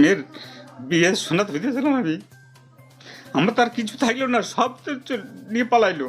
মেয়ের বিয়ে সোনা তো দিয়েছিলাম আমি। আমার তার কিছু থাকল না সব তো নিয়ে পালাইলো।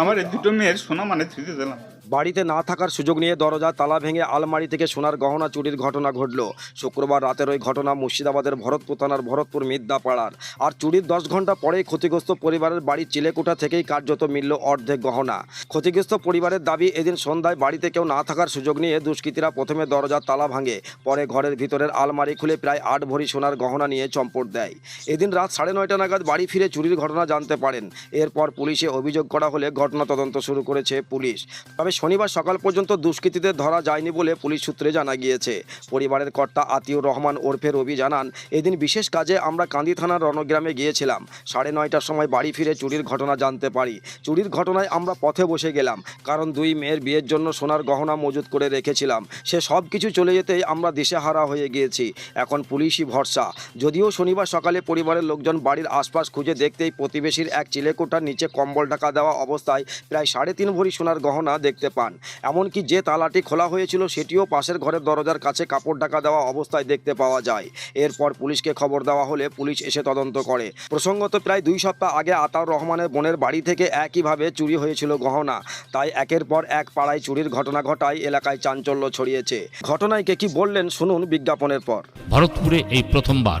আমার এই দুটো মেয়ের সোনা মানে থুতে দিলাম। বাড়িতে না থাকার সুযোগ নিয়ে দরজা, তালা ভেঙে আলমারি থেকে সোনার গহনা চুরির ঘটনা ঘটল। শুক্রবার রাতের ওই ঘটনা মুর্শিদাবাদের ভরতপুর থানার ভরতপুর মিদ্যাপাড়ার আর চুরির দশ ঘণ্টা পরেই ক্ষতিগ্রস্ত পরিবারের বাড়ির চিলেকুটা থেকেই কার্যত মিলল অর্ধেক গহনা। ক্ষতিগ্রস্ত পরিবারের দাবি, এদিন সন্ধ্যায় বাড়িতে কেউ না থাকার সুযোগ নিয়ে দুষ্কৃতীরা প্রথমে দরজার তালা ভাঙে, পরে ঘরের ভিতরের আলমারি খুলে প্রায় আট ভরি সোনার গহনা নিয়ে চম্পট দেয়। এদিন রাত সাড়ে নয়টা নাগাদ বাড়ি ফিরে চুরির ঘটনা জানতে পারেন। এরপর পুলিশে অভিযোগ করা হলে ঘটনা তদন্ত শুরু করেছে পুলিশ। তবে শনিবার সকাল পর্যন্ত দুষ্কৃতীদের ধরা যায়নি বলে পুলিশ সূত্রে জানা গিয়েছে। পরিবারের কর্তা আতিউর রহমান ওরফে রবি জানান, এদিন বিশেষ কাজে আমরা কান্দি থানার রণগ্রামে গিয়েছিলাম। সাড়ে নয়টার সময় বাড়ি ফিরে চুরির ঘটনা জানতে পারি। চুরির ঘটনায় আমরা পথে বসে গেলাম। কারণ দুই মেয়ের বিয়ের জন্য সোনার গহনা মজুত করে রেখেছিলাম। সে সব কিছু চলে যেতেই আমরা দিশেহারা হয়ে গিয়েছি। এখন পুলিশই ভরসা। যদিও শনিবার সকালে পরিবারের লোকজন বাড়ির আশপাশ খুঁজে দেখতেই প্রতিবেশীর এক চিলেকোঠার নিচে কম্বল ঢাকা দেওয়া অবস্থায় প্রায় সাড়ে তিন ভরি সোনার গহনা দেখতে পান। এমনকি যে তালাটি খোলা হয়েছিল সেটিও পাশের ঘরের দরজার কাছে কাপড় ঢাকা দেওয়া অবস্থায় দেখতে পাওয়া যায়। এরপর পুলিশকে খবর দেওয়া হলে পুলিশ এসে তদন্ত করে। প্রসঙ্গত প্রায় দুই সপ্তাহ আগে আতাউর রহমানের বোনের বাড়ি থেকে একইভাবে চুরি হয়েছিল গহনা। তাই একের পর এক পাড়ায় চুরির ঘটনা ঘটায় এলাকায় চাঞ্চল্য ছড়িয়েছে। ঘটনায় কে কি বললেন শুনুন বিজ্ঞাপনের পর। ভরতপুরে এই প্রথমবার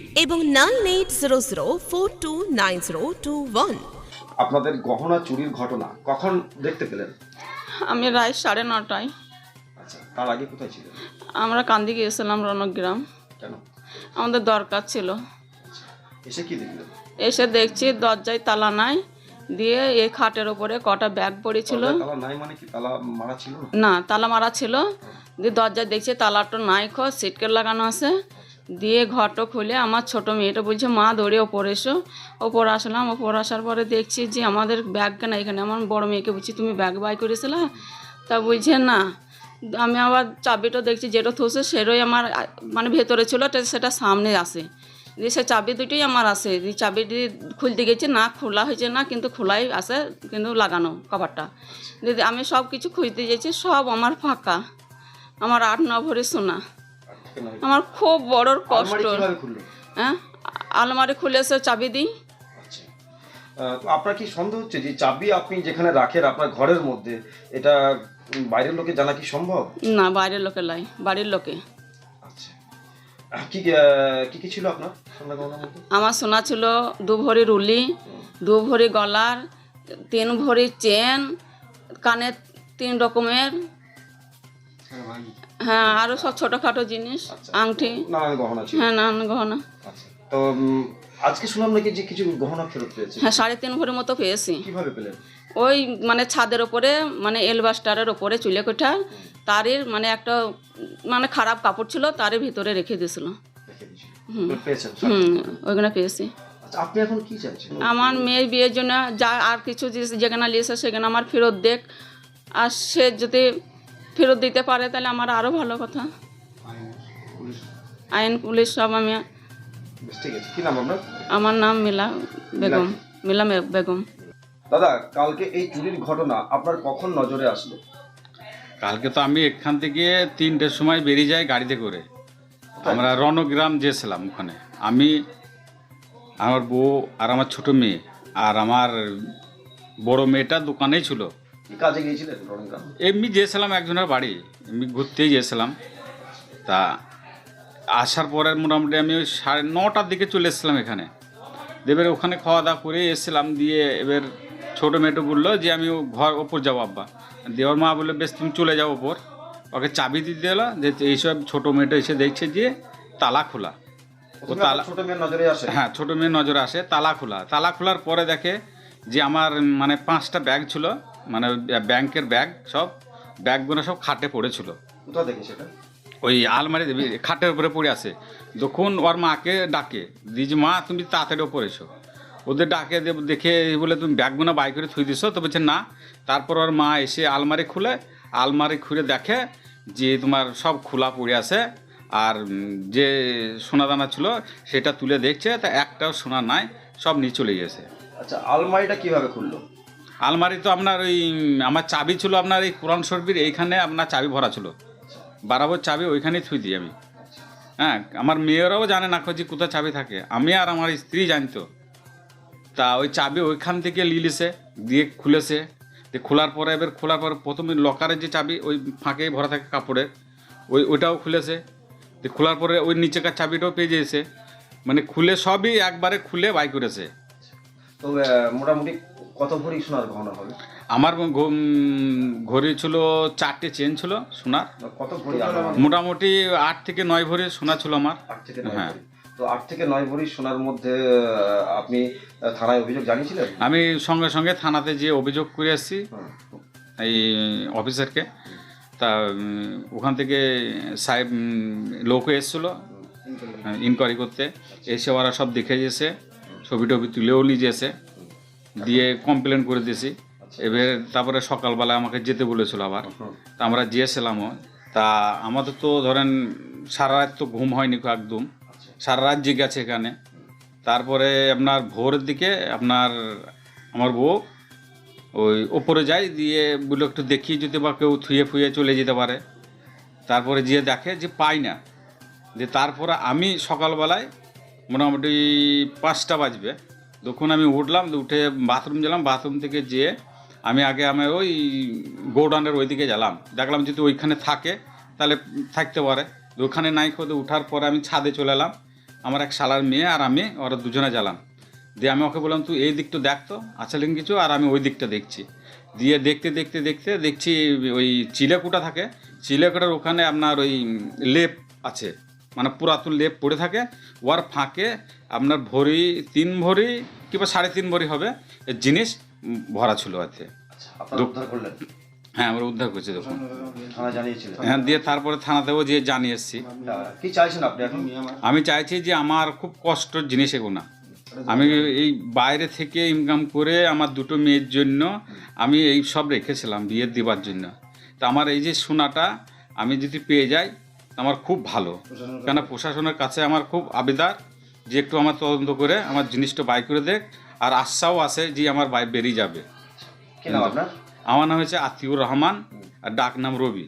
এবং nine eight zero zero four two nine zero two one. আপনাদের গহনা চুরির ঘটনা কখন দেখতে পেলেন? আমি রাত সাড়ে নটায়। আচ্ছা তার আগে কোথায় ছিলেন? আমরা কান্দি গিয়েছিলাম রণগ্রাম। কেন? আমাদের দরকার ছিল। এসে কি দেখলেন? এসে দেখছি দরজায় তালা নাই দিয়ে এই খাটের ওপরে কটা ব্যাগ পড়েছিল। তালা নাই মানে কি তালা মারা ছিল? না না তালা মারা ছিল। দিয়ে দরজায় দেখছি তালাটা নাই খ সিটকেট লাগানো আছে। দিয়ে ঘরটা খুলে আমার ছোট মেয়েটা বলছে, মা, দৌড়ে ওপর এসো। ওপর আসলাম। ওপর আসার পরে দেখছি যে আমাদের ব্যাগ কেনা এখানে। আমার বড় মেয়েকে বলছি, তুমি ব্যাগ বাই করেছিলে? তা বলছে, না। আমি আবার চাবিটা দেখছি, যেটা থুসে সেটাই আমার মানে ভেতরে ছিল সেটা সামনে আসে দিয়ে সে চাবি দুটোই আমার আছে। দিয়ে চাবিটি খুলতে গেছি, না খোলা হয়েছে না, কিন্তু খোলাই আছে, কিন্তু লাগানো কভারটা দিদি আমি সব কিছু খুঁজতে গেছি, সব আমার ফাঁকা। আমার আট ন ভরি সোনা। আমার খুব বড় কষ্ট। হ্যাঁ? আলমারি খুলে এসে চাবি দিই। আচ্ছা। তো আপনার কি সন্দেহ হচ্ছে যে চাবি আপনি যেখানে রাখেন আপনার ঘরের মধ্যে এটা বাইরের লোকে জানা কি সম্ভব? না বাইরের লোকে লাই বাড়ির লোকে। আচ্ছা। কি কি কি ছিল আপনার? সোনা গহনার মধ্যে আমার সোনা ছিল দু ভরি রুলি দু ভরি গলার তিন ভরি চেন কানের তিন রকমের হ্যাঁ আরও সব ছোটোখাটো জিনিস আংটি। নানান গহনা ছিল। হ্যাঁ নানান গহনা। আচ্ছা তো উম, আজকে শুনলাম নাকি যে কিছু গহনা ফেরত পেয়েছে। হ্যাঁ সাড়ে তিন ভরি মতো পেয়েছি। কীভাবে পেলেন? ওই মানে ছাদের ওপরে মানে এলবাস্টারের ওপরে চুলে কোঠা তারের মানে একটা মানে খারাপ কাপড় ছিল তারের ভিতরে রেখে দিয়েছিল। রেখে দিয়েছিল। তো পেয়েছেন? হুম ওইখানে পেয়েছি। আচ্ছা আপনি এখন কি চাইছেন? আমার মেয়ের বিয়ের জন্য যা আর কিছু যে- যেখানে লিয়েছে সেখানে আমার ফেরত দেখ। আর সে যদি ফেরত দিতে পারে তাহলে আমার আরও ভালো কথা। আইন পুলিশ। সব আমি ঠিক আছে। কি নাম আপনার? আমার নাম মিলা বেগম। মিলা। বেগম। দাদা কালকে এই চুরির ঘটনা আপনার কখন নজরে আসলো? কালকে তো আমি এখান থেকে তিনটের সময় বেরিয়ে যাই গাড়িতে করে। আমরা রণগ্রাম গিয়েছিলাম ওখানে। আমি আমার বউ আর আমার ছোট মেয়ে আর আমার বড় মেয়েটা দোকানেই ছিল। কি কাজে গিয়েছিলেন রণগ্রাম এমনি গিয়েছিলাম একজনের বাড়ি এমনি ঘুরতেই গিয়েছিলাম। তা আসার পরে মোটামুটি আমি ওই সাড়ে নটার দিকে চলে এসেছিলাম এখানে। এবার ওখানে খাওয়া দাওয়া করে এসেছিলাম দিয়ে এবার ছোটো মেয়েটা বলল যে আমি ও ঘর ওপর যাব আব্বা। দেওয়ার মা বলল বেশ তুমি চলে যাও ওপর। ওকে চাবি দিতে দিল যে এইসব ছোটো মেয়েটা এসে দেখছে যে তালা খোলা। ও তালা ছোট মেয়ের নজরে আসে। হ্যাঁ ছোটো মেয়ের নজরে আসে তালা খোলা। তালা খোলার পরে দেখে যে আমার মানে পাঁচটা ব্যাগ ছিল মানে ব্যাংকের ব্যাগ সব ব্যাগগুলো সব খাটে পড়েছিল। সেটা? ওই আলমারি খাটের উপরে পড়ে আছে। তখন ওর মাকে ডাকে দিজ মা তুমি তাড়াতাড়ি ওপরে এসো। ওদের ডাকে দেখে বলে তুমি ব্যাগগুলো বাই করে থুই দিছো? তো বলছে না। তারপর ওর মা এসে আলমারি খুলে আলমারি খুলে দেখে যে তোমার সব খোলা পড়ে আছে। আর যে সোনাদানা ছিল সেটা তুলে দেখছে তা একটাও সোনা নাই সব নিয়ে চলে গেছে। আচ্ছা আলমারিটা কীভাবে খুললো? আলমারি তো আপনার ওই, আমার চাবি ছিল আপনার এই কোরআন শরীফের এইখানে আপনার চাবি ভরা ছিল। বারাবর চাবি ওইখানেই থুই দিই আমি। হ্যাঁ আমার মেয়েরাও জানে না খোঁজি কোথায় চাবি থাকে। আমি আর আমার স্ত্রী জানতো। তা ওই চাবি ওইখান থেকে লিলিছে, দিয়ে খুলেছে। খোলার পরে এবার খোলার পরে প্রথমে লকারের যে চাবি, ওই ফাঁকে ভরা থাকে কাপড়ের, ওই, ওইটাও খুলেছে। খোলার পরে ওই নিচেকার চাবিটাও পেয়ে যেয়েছে মানে খুলে সবই একবারে খুলে বাই করেছে। তো মোটামুটি কত ভরি সোনার গহনা হবে? আমার ঘ- ঘড়ি ছিল চারটে চেন ছিল সোনার। কত ভরি মোটামুটি আট থেকে নয় ভরি সোনা ছিল আমার। আট থেকে নয় হ্যাঁ। ভরি। তো আট থেকে নয় ভরি সোনার মধ্যে আহ, আপনি আহ, থানায় অভিযোগ জানিয়েছিলেন? আমি সঙ্গে সঙ্গে থানাতে যে অভিযোগ করে আসছি হুম। এই অফিসারকে। তা উম, ওখান থেকে সাহেব উম, লোক এসেছিল ইনকোয়ারি করতে। এসে ওরা সব দেখে গেছে ছবি টবি তুলেও নিয়ে যেছে দিয়ে কমপ্লেন করে দিয়েছি। এবার তারপরে সকালবেলা আমাকে যেতে বলেছিল আবার। তা আমরা গিয়েছিলামও তা আমাদের তো ধরেন সারা রাত তো ঘুম হয়নি একদম। সারা রাত জেগে আছে এখানে। তারপরে আপনার ভোরের দিকে আপনার আমার বউ ওই ওপরে যায় দিয়ে বলে একটু দেখি যদি বা কেউ থুয়ে ফুয়ে চলে যেতে পারে। তারপরে গিয়ে দেখে যে পাই না। যে তারপরে আমি সকালবেলায় মোটামুটি পাঁচটা বাজবে। তখন আমি উঠলাম, উঠে বাথরুম গেলাম বাথরুম থেকে যেয়ে আমি আগে আমি ওই গোডাউনের ওইদিকে গেলাম। দেখলাম যদি ওইখানে থাকে, তাহলে থাকতে পারে। ওখানে নাই খোঁজে উঠার পরে আমি ছাদে চলে এলাম। আমার এক শালার মেয়ে আর আমি, ওরা দুজনে গেলাম। দিয়ে আমি ওকে বললাম, তুই এই দিকটা দেখতো আছালিন কিছু আর আমি ওই দিকটা দেখছি। দিয়ে দেখতে দেখতে দেখতে দেখছি ওই চিলেকুটা থাকে। চিলেকুটার ওখানে আপনার ওই লেপ আছে। মানে পুরাতন লেপ পড়ে থাকে ওর ফাঁকে আপনার ভরি তিন ভরি কিংবা সাড়ে তিন ভরি হবে জিনিস ভরা ছিল উদ্ধার করলেন? হ্যাঁ আমরা উদ্ধার করছি দেখুন। হ্যাঁ দিয়ে তারপরে থানাতেও যে জানিয়ে এসছি। কি চাইছেন আপনি এখন? আমি চাইছি যে আমার খুব কষ্টের জিনিস এগুলো। আমি এই বাইরে থেকে ইনকাম করে আমার দুটো মেয়ের জন্য আমি এই সব রেখেছিলাম বিয়ে দেবার জন্য। তা আমার এই যে সোনাটা আমি যদি পেয়ে যাই আমার খুব ভালো। কেন প্রশাসনের কাছে আমার খুব আবেদার যে একটু আমার তদন্ত করে আমার জিনিসটা বাই করে দেখ। আর আশাও আছে যে আমার বাই বেরিয়ে যাবে। আমার নাম হচ্ছে আতিউর রহমান আর ডাক নাম রবি।